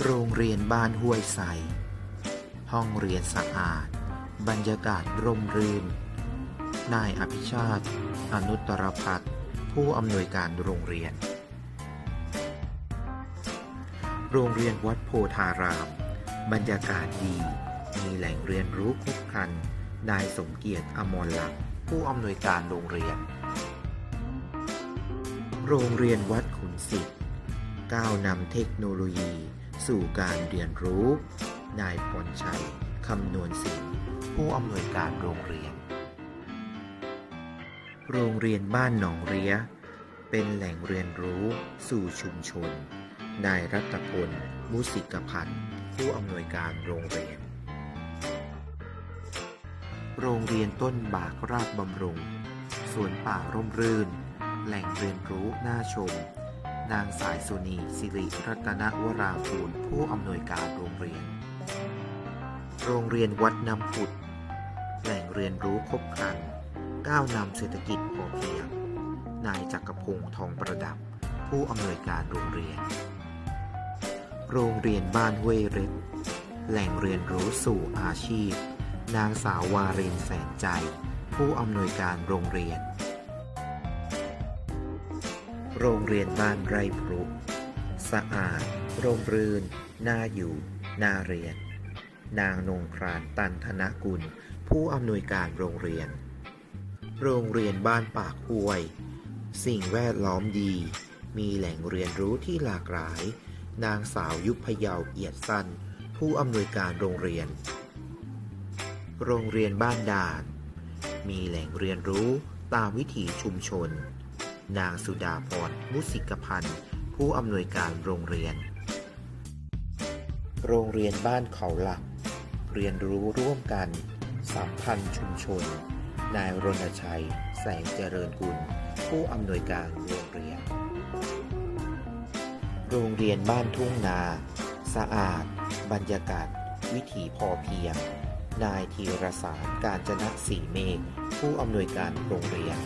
โรงเรียนบ้านห้วยใส ห้องเรียนสะอาด บรรยากาศร่มรื่น นายอภิชาติ อนุตรพัฒน์ผู้อำนวยการโรงเรียน โรงเรียนวัดโพธาราม บรรยากาศดี มีแหล่งเรียนรู้ครบครัน นายสมเกียรติอมรลักษณ์ผู้อำนวยการโรงเรียน โรงเรียนวัดขุนศิษย์ก้าวนำเทคโนโลยี สู่การเรียนรู้ นายพรชัย คำนวณศิลป์ผู้อำนวยการโรงเรียน โรงเรียนบ้านหนองเรีย เป็นแหล่งเรียนรู้สู่ชุมชน นายรัตพล มุสิกพันธ์ ผู้อำนวยการโรงเรียน โรงเรียนต้นบากราชบำรุงสวนป่าร่มรื่น แหล่งเรียนรู้น่าชม นางสายสุนีสิริรัตนวรางกูลผู้อำนวยการโรงเรียน โรงเรียนวัดน้ำผุด แหล่งเรียนรู้ครบครัน ก้าวนำเศรษฐกิจพอเพียง นายจักรพงศ์ทองประดับ ผู้อำนวยการโรงเรียน โรงเรียนบ้านห้วยเร็ดแหล่งเรียนรู้สู่อาชีพ นางสาววารินแสนใจ ผู้อำนวยการโรงเรียน โรงเรียนบ้านไร่พรุสะอาด ร่มรื่น น่าอยู่ น่าเรียน นางนงครานตันธนกุล ผู้อำนวยการโรงเรียน โรงเรียนบ้านปากห้วย สิ่งแวดล้อมดี มีแหล่งเรียนรู้ที่หลากหลาย นางสาวยุพเยาวเอียดสั้น ผู้อำนวยการโรงเรียน โรงเรียนบ้านด่าน มีแหล่งเรียนรู้ตามวิถีชุมชน นางสุดาพรมุสิกพันธ์ ผู้อำนวยการโรงเรียน โรงเรียนบ้านเขาหลัก เรียนรู้ร่วมกัน สัมพันธ์ชุมชน นายรณชัย แสงเจริญกุล ผู้อำนวยการโรงเรียน โรงเรียนบ้านทุ่งนา สะอาด บรรยากาศ วิถีพอเพียง นายธีรสารการจนะสีเมฆผู้อำนวยการโรงเรียน